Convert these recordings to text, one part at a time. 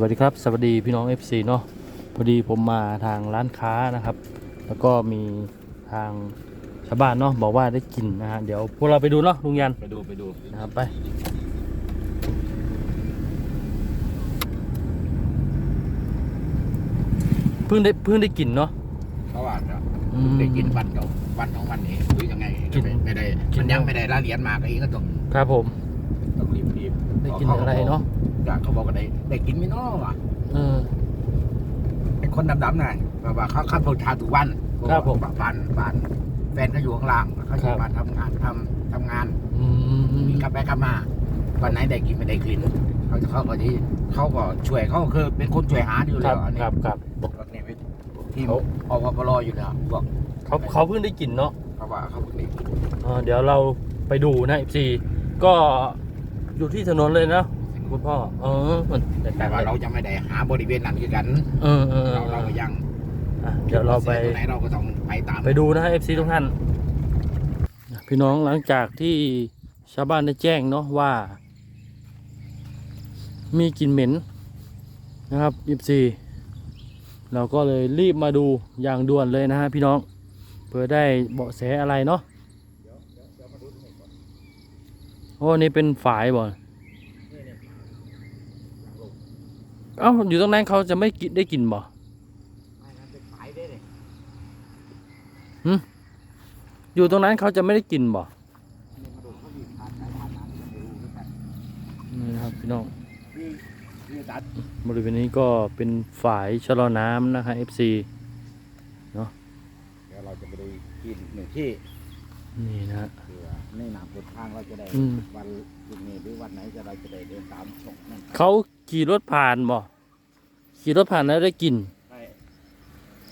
วัสดีครับ สวัสดีพี่น้อง FC เนาะพอดีผมมาทางร้านค้านะครับ แล้วก็มีทางชาวบ้านเนาะบอกว่าได้กลิ่นนะฮะเดี๋ยวพวกเราไปดูเนาะลุงยันไปดูไปดูนะครับไปเพิ่งได้เพิ่งได้กลิ่นเนาะเขาว่าจะอืมได้กินวันเดียววันสองวันนี้หรือยังไงกินไม่ไม่ได้กินมันยังไม่ได้รายละเอียดมากก็เองก็ต้องครับผมต้องรีบรีบได้กลิ่นอะไรเนาะอยา กเขาบอกว่าได้ได้กินไม่น้อว่ะเออ ไอ้คนดำๆน่ะแบบว่าเขาขับรถทาทุกวันครับผมบ้านบ้านแฟนเขาอยู่ข้างล่างเขาอยู่ครับบ้านทำงานทำทำงานอืมมีกลับไปกลับมาวันไหนได้กินไม่ได้กินเขาจะเข้าก็ที่เขาก็ช่วยเขาคือเป็นคนช่วยหาอยู่คแล้รับวอันนี้ครับครับพวกนี้ที่เขาอพปรอยู่แล้วพวกเขาเขาเพิ่งได้กลิ่นเนาะเขาว่าเขาเพิ่งได้กินอ่าเดี๋ยวเราไปดูนะ FC ก็อยู่ที่ถนนเลยนะ คุณพ่อ เออมันแต่ว่าเราจะไม่ได้หาบริเวณนั้นคือกัน เออเออเอเราอเราก็ยังอะเดี๋ยวเราไปตรงไหนเราก็ต้องไปตามไปดูนะ FC ทุกท่านพี่น้องหลังจากที่ชาวบ้านได้แจ้งเนาะว่า มีกลิ่นเหม็นนะครับ FC เราก็เลยรีบมาดูอย่างด่วนเลยนะฮะพี่น้องเพื่อได้เบาะแสอะไรเนาะโอ้นี่เป็นฝายบ่ เอ้าอยู่ตรงนั้นเขาจะไม่กินได้กลิ่นบ่อยู่ตรงนั้นเขาจะไม่ได้กลิ่นบ่นี่นะครับพี่น้องบริเวณนี้ก็เป็นฝายชะลอน้ำนะฮะ FC เดี๋ยวเราจะไปดูที่หนึ่งที่นี่นะฮะคือว่าในนามเปิดทางเราจะได้อืม วัน พรุ่งนี้หรือวันไหนจะเราจะได้เดินตามชมนั่นเขาขี่รถผ่านบ่ขี่รถผ่านแล้วได้กลิ่นใช่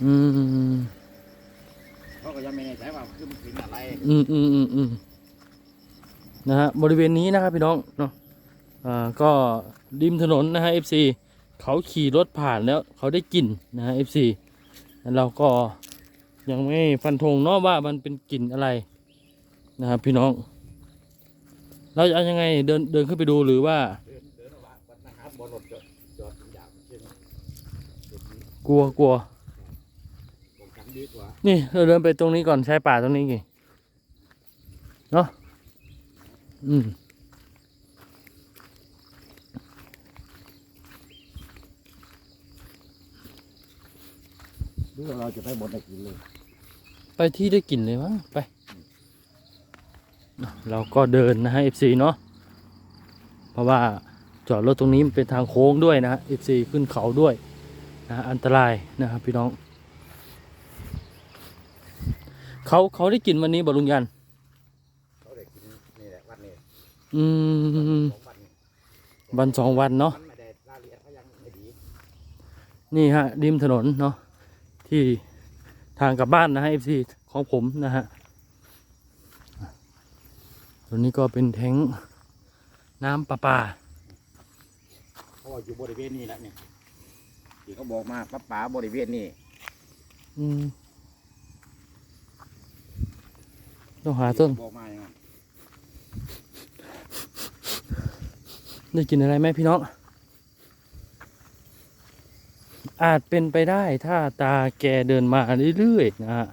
อืมเขาก็ยังไม่แน่ใจว่าคือมันกลิ่นอะไรอืมอืมอืมอืมนะฮะบริเวณนี้นะครับพี่น้องเนาะอ่าก็ริมถนนนะฮะ FC เขาขี่รถผ่านแล้วเขาได้กลิ่นนะฮะ FC แล้วเราก็ยังไม่ฟันธงเนาะว่ามันเป็นกลิ่นอะไรนะครับพี่น้อง เราจะเอายังไงเดินเดินขึ้นไปดูหรือว่าเดินเดินออกมาวัดนะครับบนรถจอดจอดยาวเช่นจุดนี้กลัวกลัวผมจำดีกว่านี่เราเดินไปตรงนี้ก่อนชายป่าตรงนี้ไงเนาะอืมหรือว่าเราจะไปบนได้กินเลย ไปที่ได้กลิ่นเลยมั้งไปอะ เราก็เดินนะฮะ FC เนาะเพราะว่าจอดรถตรงนี้มันเป็นทางโค้งด้วยนะฮะ FC ขึ้นเขาด้วยนะฮะอันตรายนะครับพี่น้อง เขาเขาได้กลิ่นวันนี้บลุงยันเขาได้กินนี่แหละวันนี้อืมสองวันนี้วันสองวันเนาะมันไม่ได้รายละเอียดเขายังไม่ดีนี่ฮะริมถนนเนาะที่ทางกลับบ้านนะฮะ FC ของผมนะฮะอะ ตัวนี้ก็เป็นแทงน้ำประปาเพราะว่าอยู่บริเวณนี้แหละเนี่ยที่เขาบอกมาป้าป๋าบริเวณนี้อืมต้องหาต้นที่เขาบอกมาอย่างนั้นได้กินอะไรไหมพี่น้อง อาจเป็นไปได้ถ้าตาแกเดินมาเรื่อยๆนะฮะ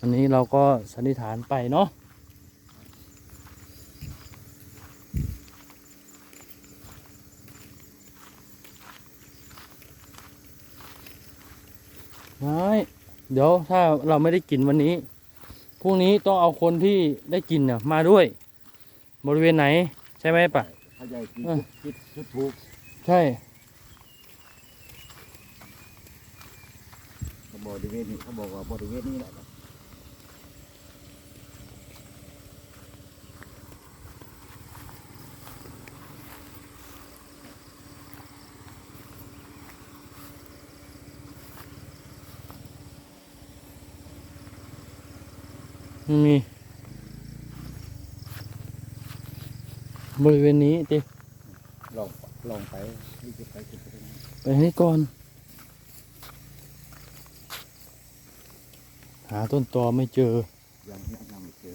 อันนี้เราก็สันนิษฐานไปเนาะ ไม่เดี๋ยวถ้าเราไม่ได้กินวันนี้พรุ่งนี้ต้องเอาคนที่ได้กินน่ะมาด้วย บริเวณไหน ใช่ไหมปะเขาใจคิดเออคิดคิดถูกใช่เขาบริเวณนี้เขาบอกว่าบริเวณนี้แหละ ม่มีบริเวณนี้ติลองลองไปนี่จะไปจุดตรงนี้ไปให้ก่อน หาต้นตอไม่เจอ ยังยังยังไม่เจอ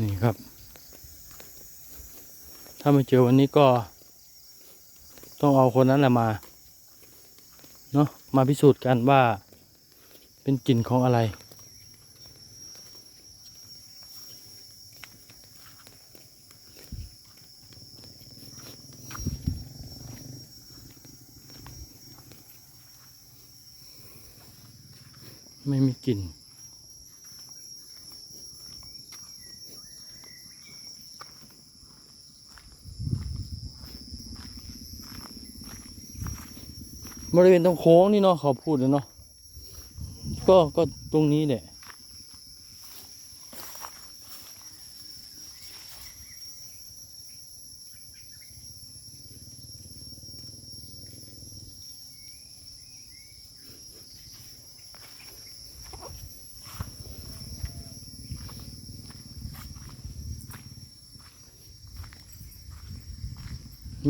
นี่ครับ ถ้าไม่เจอวันนี้ก็ ต้องเอาคนนั้นแหละมาเนาะมาพิสูจน์กันว่า เป็นกลิ่นของอะไร ไม่มีกลิ่น บริเวณตรงโค้งนี่เนาะเขาพูดนะเนาะก็ก็ตรงนี้แหละ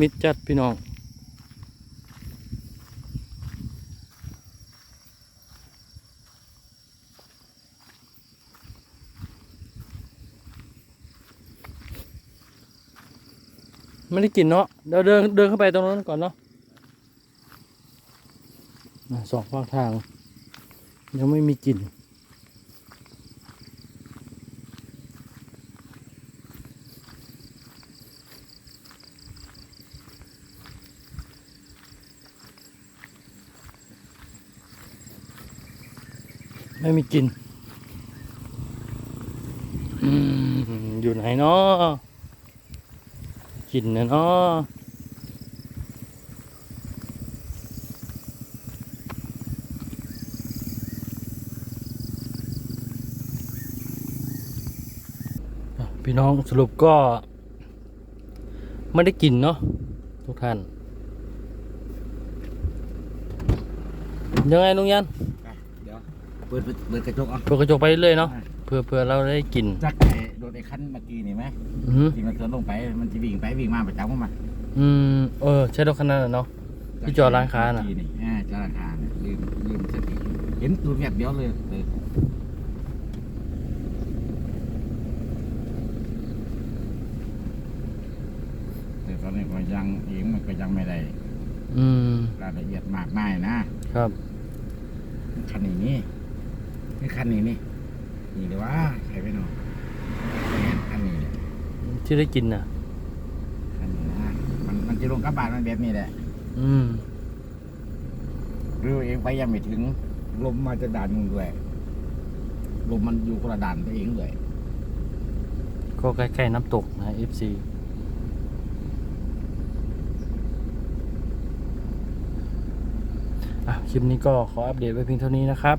มิดจัดพี่น้อง ไม่ได้กลินเนาะเดี๋ยวเดินเดินเข้าไปตรงนั้นก่อนเนาะสองข้างทาง ยังไม่มีกลิ่นไม่มีกลิ่นออยู่ไหนเนาะ กลิ่นนะเนาะอะพี่น้องสรุปก็ ไม่ได้กลิ่นเนาะทุกท่าน ยังไงลุงยัน ปิดเปิดเปิดกระจกเอาเปิดกระจกไปเรื่อยๆเนาะเพื่อเพื่อเราได้กลิ่นจักไอ้โดนไอ้คันเมื่อกี้นี่ไหมอือหือที่มันเกินลงไปมันจะวิ่งไปวิ่งมาประจำเข้ามาอืมเออใช่รถคันนั้นน่ะเนาะที่จอดร้านค้าน่ะเมื่อกี้อ่าจอดร้านค้าน่ะลืมลืมสติเห็นตัวแบบเดียวเลยเลยแต่ตอนนี้ก็ยังเองมันก็ยังไม่ได้อืมรายละเอียดมากมายนะครับคันนี้ นี่นี่คันนี้นี่นี่เลยว่าใครไปเนาะเนี่ยคันนี้เนี่ยที่ได้กลิ่นน่ะ คันนี้นะมันมันจะลงกระบาดมันแบบนี้แหละอืมหรือเองไปยังไม่ถึงลมมาจะด่านมึงด้วยลมมันอยู่คนละด่านตัวเองด้วยก็ใกล้ๆน้ำตกนะ FC อะคลิปนี้ก็ขออัปเดตไว้เพียงเท่านี้นะครับ